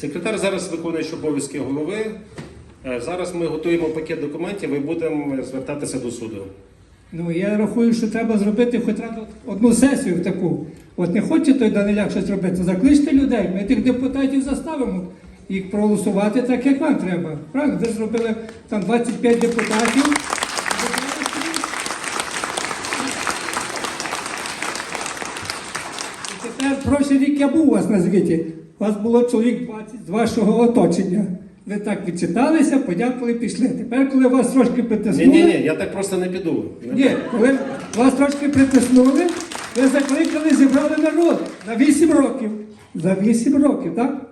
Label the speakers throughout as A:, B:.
A: Секретар зараз виконує обов'язки голови. Е, Зараз ми готуємо пакет документів і будемо звертатися до суду.
B: Ну я рахую, що треба зробити хоч раз одну сесію таку. От не хоче той Даниляк щось робити, закличте людей, ми тих депутатів заставимо їх проголосувати так, як вам треба. Правильно? Ви зробили там 25 депутатів. І тепер прошлий рік я був у вас на звіті. У вас було чоловік 20 з вашого оточення. Ви так відчиталися, подякували, пішли. Тепер, коли вас трошки притиснули.
A: Ні, ні, ні, я так просто не піду.
B: Ні, коли вас трошки притиснули, ви закликали, зібрали народ на 8 років. За 8 років, так?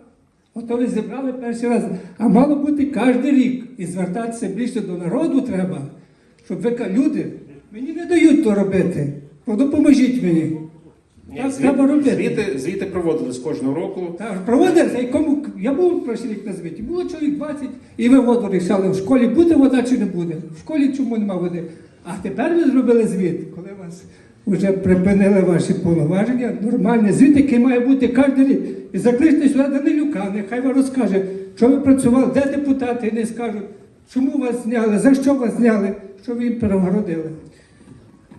B: Ото ви зібрали перший раз. А мало бути кожен рік. І звертатися більше до народу треба, щоб ви люди, мені не дають то робити. Допоможіть мені.
A: Ні, звіт-
B: треба робити.
A: Звіти, звіти проводились кожного року.
B: Так, проводився, якому я був рік на звіті, було чоловік 20, і ви воду рішали в школі, буде вода чи не буде. В школі чому нема води? А тепер ви зробили звіт, коли вас вже припинили ваші повноваження, нормальний звіт, який має бути кожен рік. І закличте сюди Данилюка, нехай вам розкаже, що ви працювали, де депутати, і не скажуть, чому вас зняли, за що вас зняли, що ви їм перегородили.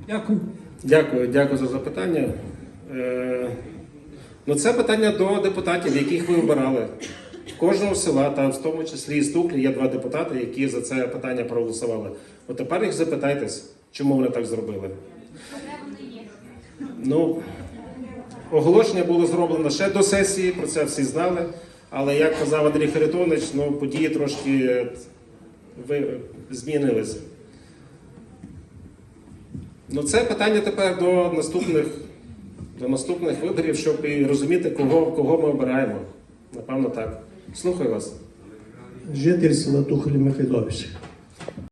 B: Дякую.
A: Дякую, дякую за запитання. Е, ну, це питання до депутатів, яких ви обирали. Кожного села, та в тому числі і Стуклі, є два депутати, які за це питання проголосували. От тепер їх запитайтесь, чому вони так зробили. Ну, оголошення було зроблено ще до сесії, про це всі знали. Але як казав Андрій Харитонович, ну, події трошки змінилися. Ну, це питання тепер до наступних, до наступних виборів, щоб і розуміти, кого, кого ми обираємо. Напевно, так. Слухаю вас.
C: Житель села Тухолі Михайлович.